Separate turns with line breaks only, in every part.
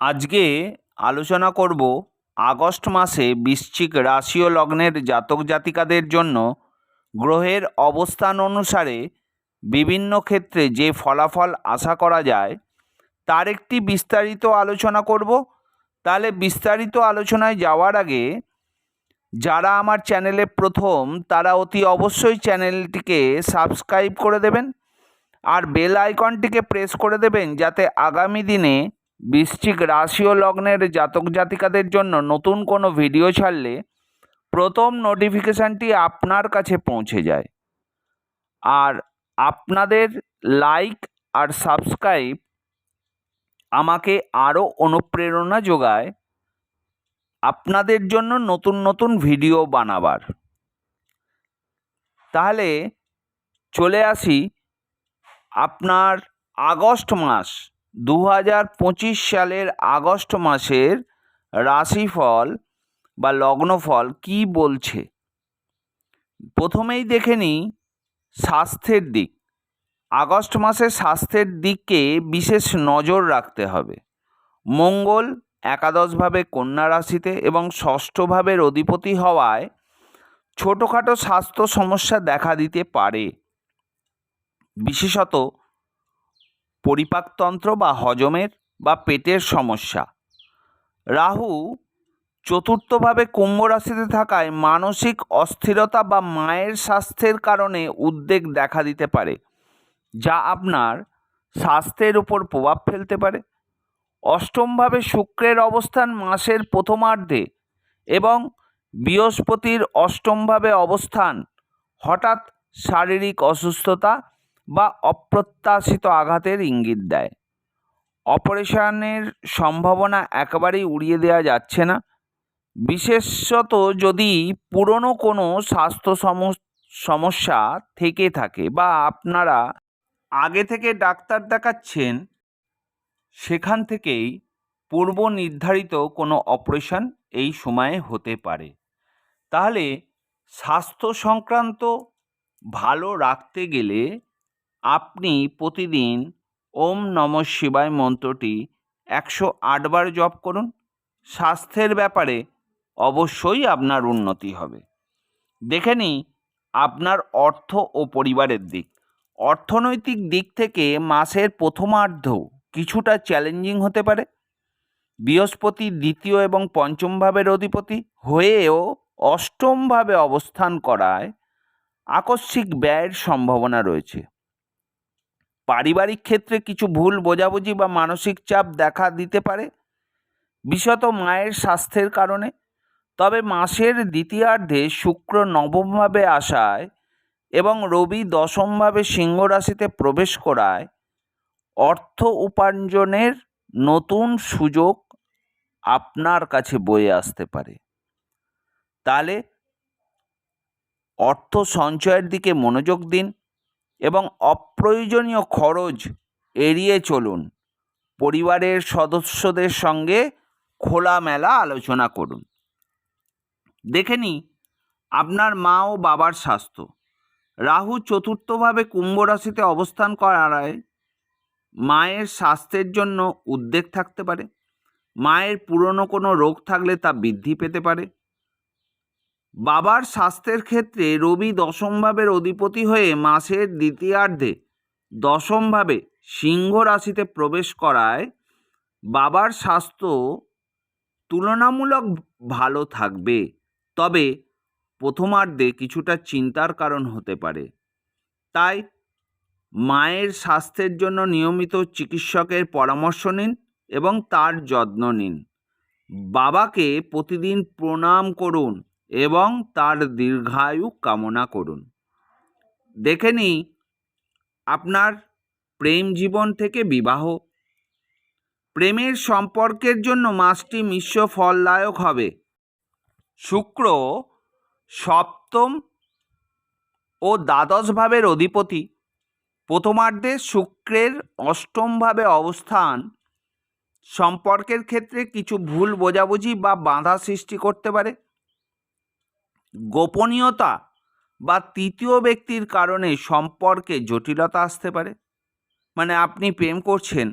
আজকে আলোচনা করব আগস্ট মাসে বৃশ্চিক রাশি ও লগ্নের জাতক জাতিকাদের জন্য গ্রহের অবস্থান অনুসারে বিভিন্ন ক্ষেত্রে যে ফলাফল আশা করা যায়, তার একটি বিস্তারিত আলোচনা করব। তাহলে বিস্তারিত আলোচনায় যাওয়ার আগে যারা আমার চ্যানেলে প্রথম, তারা অতি অবশ্যই চ্যানেলটিকে সাবস্ক্রাইব করে দেবেন আর বেল আইকনটিকে প্রেস করে দেবেন যাতে আগামী দিনে বৃশ্চিক রাশি ও লগ্নের জাতক জাতিকাদের জন্য নতুন কোনো ভিডিও ছাড়লে প্রথম নোটিফিকেশানটি আপনার কাছে পৌঁছে যায়। আর আপনাদের লাইক আর সাবস্ক্রাইব আমাকে আরও অনুপ্রেরণা যোগায় আপনাদের জন্য নতুন নতুন ভিডিও বানাবার। তাহলে চলে আসি আপনার আগস্ট মাস দু হাজার পঁচিশ সালের আগস্ট মাসের রাশিফল বা লগ্নফল কি বলছে? প্রথমেই দেখে নিই স্বাস্থ্যের দিক। আগস্ট মাসে স্বাস্থ্যের দিকে বিশেষ নজর রাখতে হবে। মঙ্গল একাদশভাবে কন্যা রাশিতে এবং ষষ্ঠভাবের অধিপতি হওয়ায় ছোটোখাটো স্বাস্থ্য সমস্যা দেখা দিতে পারে। বিশেষত পরিপাকতন্ত্র বা হজমের বা পেটের সমস্যা। রাহু চতুর্থভাবে কুম্ভ রাশিতে থাকায় মানসিক অস্থিরতা বা মায়ের স্বাস্থ্যের কারণে উদ্বেগ দেখা দিতে পারে, যা আপনার স্বাস্থ্যের উপর প্রভাব ফেলতে পারে। অষ্টমভাবে শুক্রের অবস্থান মাসের প্রথমার্ধে এবং বৃহস্পতির অষ্টমভাবে অবস্থান হঠাৎ শারীরিক অসুস্থতা বা অপ্রত্যাশিত আঘাতের ইঙ্গিত দেয়। অপারেশনের সম্ভাবনা একেবারেই উড়িয়ে দেওয়া যাচ্ছে না। বিশেষত যদি পুরনো কোনো স্বাস্থ্য সমস্যা থেকে থাকে বা আপনারা আগে থেকে ডাক্তার দেখাচ্ছেন, সেখান থেকেই পূর্ব নির্ধারিত কোনো অপারেশন এই সময়ে হতে পারে। তাহলে স্বাস্থ্য সংক্রান্ত ভালো রাখতে গেলে আপনি প্রতিদিন ওম নম শিবায় মন্ত্রটি একশো আটবার জপ করুন। স্বাস্থ্যের ব্যাপারে অবশ্যই আপনার উন্নতি হবে। দেখে নিই আপনার অর্থ ও পরিবারের দিক। অর্থনৈতিক দিক থেকে মাসের প্রথমার্ধ কিছুটা চ্যালেঞ্জিং হতে পারে। বৃহস্পতি দ্বিতীয় এবং পঞ্চম ভাবের অধিপতি হয়েও অষ্টমভাবে অবস্থান করায় আকস্মিক ব্যয়ের সম্ভাবনা রয়েছে। পারিবারিক ক্ষেত্রে কিছু ভুল বোঝাবুঝি বা মানসিক চাপ দেখা দিতে পারে বিশত মায়ের স্বাস্থ্যের কারণে। তবে মাসের দ্বিতীয়ার্ধে শুক্র নবমভাবে আসায় এবং রবি দশমভাবে সিংহ রাশিতে প্রবেশ করায়, অর্থ উপার্জনের নতুন সুযোগ আপনার কাছে বয়ে আসতে পারে। তাহলে অর্থ সঞ্চয়ের দিকে মনোযোগ দিন। এবং অপ্রয়োজনীয় খরচ এড়িয়ে চলুন। পরিবারের সদস্যদের সঙ্গে খোলামেলা আলোচনা করুন। দেখে নিই, আপনার মা ও বাবার স্বাস্থ্য। রাহু চতুর্থভাবে কুম্ভ রাশিতে অবস্থান করায় মায়ের স্বাস্থ্যের জন্য উদ্বেগ থাকতে পারে। মায়ের পুরনো কোনো রোগ থাকলে তা বৃদ্ধি পেতে পারে। বাবার স্বাস্থ্যের ক্ষেত্রে রবি দশমভাবের অধিপতি হয়ে মাসের দ্বিতীয়ার্ধে দশমভাবে সিংহ রাশিতে প্রবেশ করায় বাবার স্বাস্থ্য তুলনামূলক ভালো থাকবে। তবে প্রথমার্ধে কিছুটা চিন্তার কারণ হতে পারে। তাই মায়ের স্বাস্থ্যের জন্য নিয়মিত চিকিৎসকের পরামর্শ নিন এবং তার যত্ন নিন। বাবাকে প্রতিদিন প্রণাম করুন। এবং তার দীর্ঘায়ু কামনা করুন। দেখে নিই, আপনার প্রেম জীবন থেকে বিবাহ। প্রেমের সম্পর্কের জন্য মাসটি মিশ্র ফলদায়ক হবে। শুক্র সপ্তম ও দ্বাদশ ভাবের অধিপতি। প্রথমার্ধে শুক্রের অষ্টমভাবে অবস্থান। সম্পর্কের ক্ষেত্রে কিছু ভুল বোঝাবুঝি বা বাধা সৃষ্টি করতে পারে। গোপনীয়তা বা তৃতীয় ব্যক্তির কারণে সম্পর্কে জটিলতা আসতে পারে। মানে আপনি প্রেম করছেন,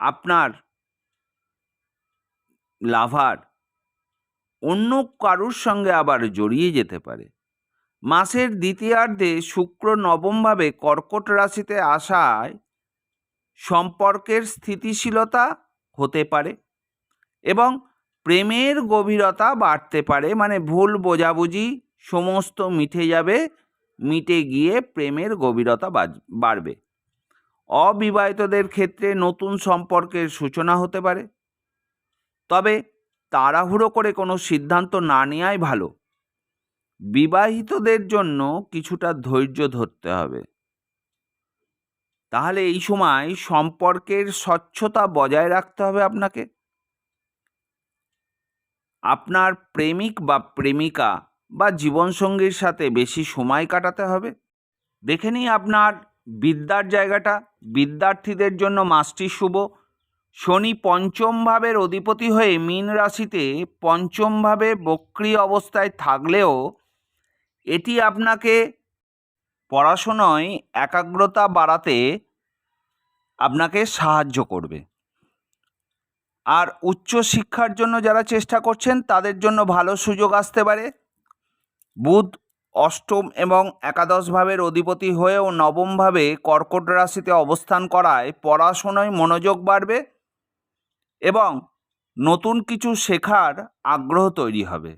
আপনার লাভার অন্য কারুর সঙ্গে আবার জড়িয়ে যেতে পারে। মাসের দ্বিতীয়ার্ধে শুক্র নবমভাবে কর্কট রাশিতে আসায় সম্পর্কের স্থিতিশীলতা হতে পারে এবং প্রেমের গভীরতা বাড়তে পারে মানে ভুল বোঝাবুঝি সমস্ত মিটে যাবে, মিটে গিয়ে প্রেমের গভীরতা বাড়বে। অবিবাহিতদের ক্ষেত্রে নতুন সম্পর্কের সূচনা হতে পারে। তবে তাড়াহুড়ো করে কোনো সিদ্ধান্ত না নেওয়াই ভালো। বিবাহিতদের জন্য কিছুটা ধৈর্য ধরতে হবে। তাহলে এই সময় সম্পর্কের স্বচ্ছতা বজায় রাখতে হবে আপনাকে। আপনার প্রেমিক বা প্রেমিকা বা জীবনসঙ্গীর সাথে বেশি সময় কাটাতে হবে। দেখে নিই আপনার বিদ্যার জায়গাটা। বিদ্যার্থীদের জন্য মাসটি শুভ। শনি পঞ্চম ভাবের অধিপতি হয়ে মীন রাশিতে পঞ্চম ভাবে বক্রি অবস্থায় থাকলেও এটি আপনাকে পড়াশোনায় একাগ্রতা বাড়াতে আপনাকে সাহায্য করবে। আর উচ্চ শিক্ষার জন্য যারা চেষ্টা করছেন, তাদের জন্য ভালো সুযোগ আসতে পারে। বুধ অষ্টম এবং একাদশ ভাবের অধিপতি হয়েও নবমভাবে কর্কট রাশিতে অবস্থান করায় পড়াশোনায় মনোযোগ বাড়বে এবং নতুন কিছু শেখার আগ্রহ তৈরি হবে।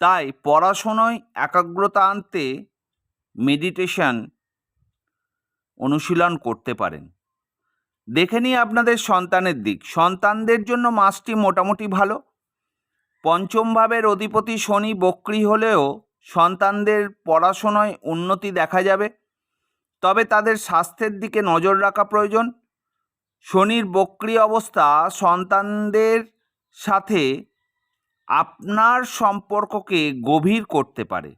তাই পড়াশোনায় একাগ্রতা আনতে মেডিটেশন অনুশীলন করতে পারেন। দেখে নিই আপনাদের সন্তানের দিক। সন্তানদের জন্য মাসটি মোটামুটি ভালো। পঞ্চম ভাবের অধিপতি শনি বক্রি হলেও সন্তানদের পড়াশোনায় উন্নতি দেখা যাবে। তবে তাদের স্বাস্থ্যের দিকে নজর রাখা প্রয়োজন। শনির বক্রি অবস্থা সন্তানদের সাথে আপনার সম্পর্ককে গভীর করতে পারে।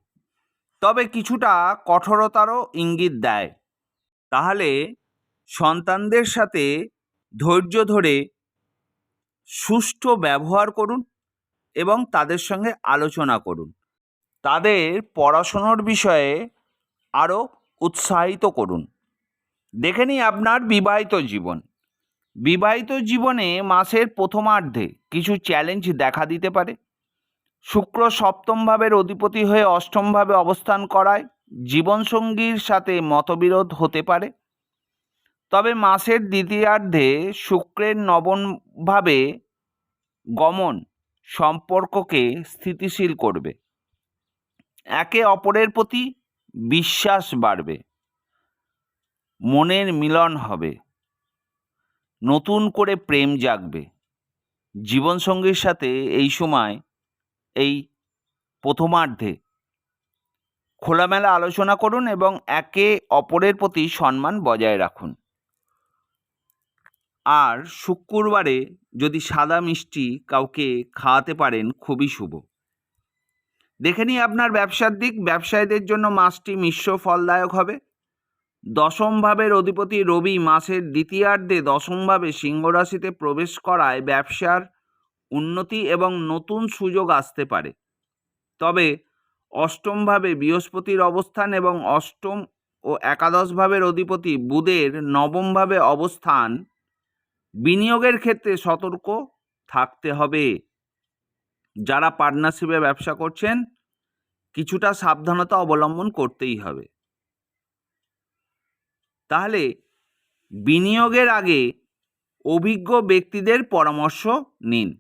তবে কিছুটা কঠোরতারও ইঙ্গিত দেয়। তাহলে সন্তানদের সাথে ধৈর্য ধরে সুষ্ঠু ব্যবহার করুন এবং তাদের সঙ্গে আলোচনা করুন। তাদের পড়াশুনোর বিষয়ে আরও উৎসাহিত করুন। দেখে নিই আপনার বিবাহিত জীবন। বিবাহিত জীবনে মাসের প্রথমার্ধে কিছু চ্যালেঞ্জ দেখা দিতে পারে। শুক্র সপ্তম ভাবের অধিপতি হয়ে অষ্টমভাবে অবস্থান করায় জীবনসঙ্গীর সাথে মতবিরোধ হতে পারে। তবে মাসের দ্বিতীয়ার্ধে শুক্রের নবমভাবে গমন সম্পর্ককে স্থিতিশীল করবে। একে অপরের প্রতি বিশ্বাস বাড়বে। মনের মিলন হবে। নতুন করে প্রেম জাগবে। জীবনসঙ্গীর সাথে এই সময়, এই প্রথমার্ধে খোলামেলা আলোচনা করুন এবং একে অপরের প্রতি সম্মান বজায় রাখুন। আর শুক্রবারে যদি সাদা মিষ্টি কাউকে খাওয়াতে পারেন, খুবই শুভ। দেখে নিই আপনার ব্যবসার দিক। ব্যবসায়ীদের জন্য মাসটি মিশ্র ফলদায়ক হবে। দশম ভাবের অধিপতি রবি মাসের দ্বিতীয়ার্ধে দশমভাবে সিংহ রাশিতে প্রবেশ করায় ব্যবসার উন্নতি এবং নতুন সুযোগ আসতে পারে। তবে অষ্টমভাবে বৃহস্পতির অবস্থান এবং অষ্টম ও একাদশ ভাবের অধিপতি বুধের নবমভাবে অবস্থান বিনিয়োগের ক্ষেত্রে সতর্ক থাকতে হবে। যারা পার্টনারশিপে ব্যবসা করছেন, কিছুটা সাবধানতা অবলম্বন করতেই হবে। তাহলে বিনিয়োগের আগে অভিজ্ঞ ব্যক্তিদের পরামর্শ নিন।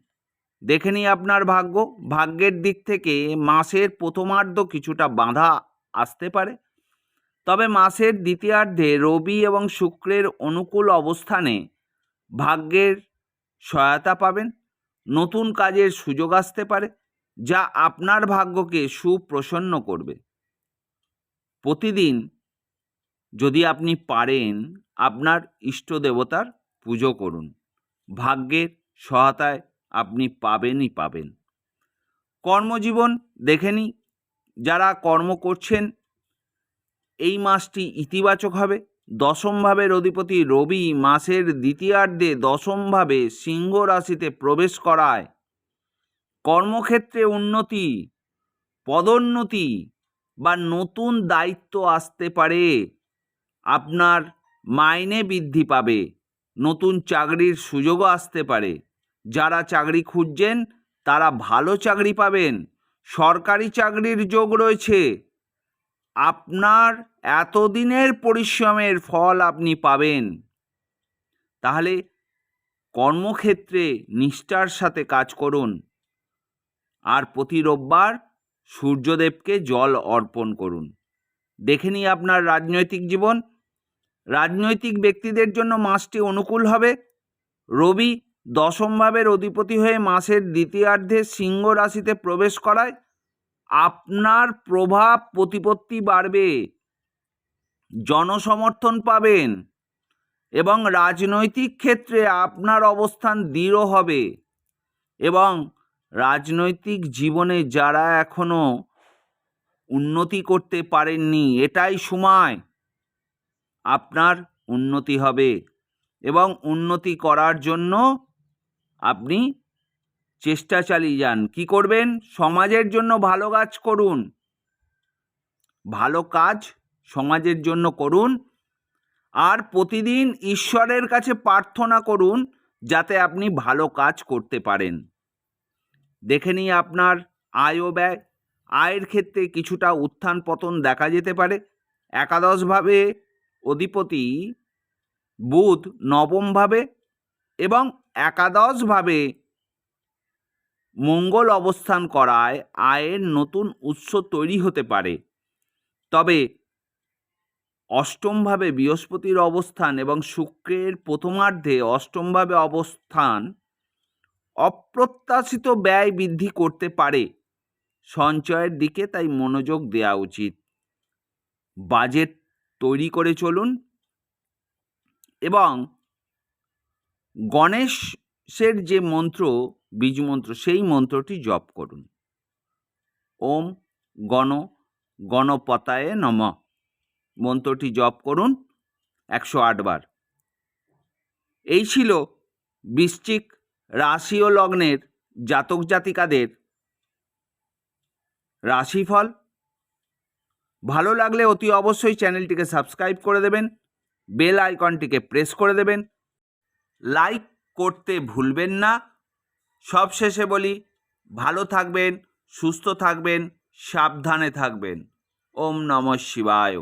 দেখে নিই আপনার ভাগ্য। ভাগ্যের দিক থেকে মাসের প্রথমার্ধ কিছুটা বাধা আসতে পারে। তবে মাসের দ্বিতীয়ার্ধে রবি এবং শুক্রের অনুকূল অবস্থানে ভাগ্যের সহায়তা পাবেন, নতুন কাজের সুযোগ আসতে পারে, যা আপনার ভাগ্যকে সুপ্রসন্ন করবে। প্রতিদিন যদি আপনি পারেন, আপনার ইষ্ট দেবতার পুজো করুন। ভাগ্যের সহায়তায় আপনি পাবেনই পাবেন। কর্মজীবন দেখে নিই যারা কর্ম করছেন, এই মাসটি ইতিবাচক হবে। দশম ভাবের অধিপতি রবি মাসের দ্বিতীয়ার্ধে দশমভাবে সিংহ রাশিতে প্রবেশ করায়। কর্মক্ষেত্রে উন্নতি, পদোন্নতি বা নতুন দায়িত্ব আসতে পারে। আপনার মাইনে বৃদ্ধি পাবে, নতুন চাকরির সুযোগও আসতে পারে। যারা চাকরি খুঁজছেন, তারা ভালো চাকরি পাবেন। সরকারি চাকরির যোগ রয়েছে। আপনার এতদিনের পরিশ্রমের ফল আপনি পাবেন। তাহলে কর্মক্ষেত্রে নিষ্ঠার সাথে কাজ করুন। আর প্রতি রোববার সূর্যদেবকে জল অর্পণ করুন। দেখে নিই আপনার রাজনৈতিক জীবন। রাজনৈতিক ব্যক্তিদের জন্য মাসটি অনুকূল হবে। রবি দশম ভাবের অধিপতি হয়ে মাসের দ্বিতীয়ার্ধে সিংহ রাশিতে প্রবেশ করায় আপনার প্রভাব প্রতিপত্তি বাড়বে, জনসমর্থন পাবেন এবং রাজনৈতিক ক্ষেত্রে আপনার অবস্থান দৃঢ় হবে এবং রাজনৈতিক জীবনে যারা এখনও উন্নতি করতে পারেননি, এটাই সময়। আপনার উন্নতি হবে এবং উন্নতি করার জন্য আপনি চেষ্টা চালিয়ে যান। কি করবেন? সমাজের জন্য ভালো কাজ করুন। ভালো কাজ সমাজের জন্য করুন। আর প্রতিদিন ঈশ্বরের কাছে প্রার্থনা করুন, যাতে আপনি ভালো কাজ করতে পারেন। দেখে নিই আপনার আয় ও ব্যয়। আয়ের ক্ষেত্রে কিছুটা উত্থান পতন দেখা যেতে পারে। একাদশভাবে অধিপতি বুধ নবমভাবে এবং একাদশভাবে মঙ্গল অবস্থান করায় আয়ের নতুন উৎস তৈরি হতে পারে। তবে অষ্টমভাবে বৃহস্পতির অবস্থান এবং শুক্রের প্রথমার্ধে অষ্টমভাবে অবস্থান অপ্রত্যাশিত ব্যয় বৃদ্ধি করতে পারে। সঞ্চয়ের দিকে তাই মনোযোগ দেওয়া উচিত। বাজেট তৈরি করে চলুন এবং গণেশের যে মন্ত্র বীজ মন্ত্র, সেই মন্ত্রটি জপ করুন। ওম গণ গণপতায়ে নম। মন্ত্রটি জপ করুন একশো আটবার এই ছিল বৃশ্চিক রাশি ও লগ্নের জাতক জাতিকাদের রাশিফল। ভালো লাগলে অতি অবশ্যই চ্যানেলটিকে সাবস্ক্রাইব করে দেবেন, বেল আইকনটিকে প্রেস করে দেবেন। লাইক করতে ভুলবেন না। সব শেষে বলি ভালো থাকবেন সুস্থ থাকবেন সাবধানে থাকবেন। ওম নম শিবায়।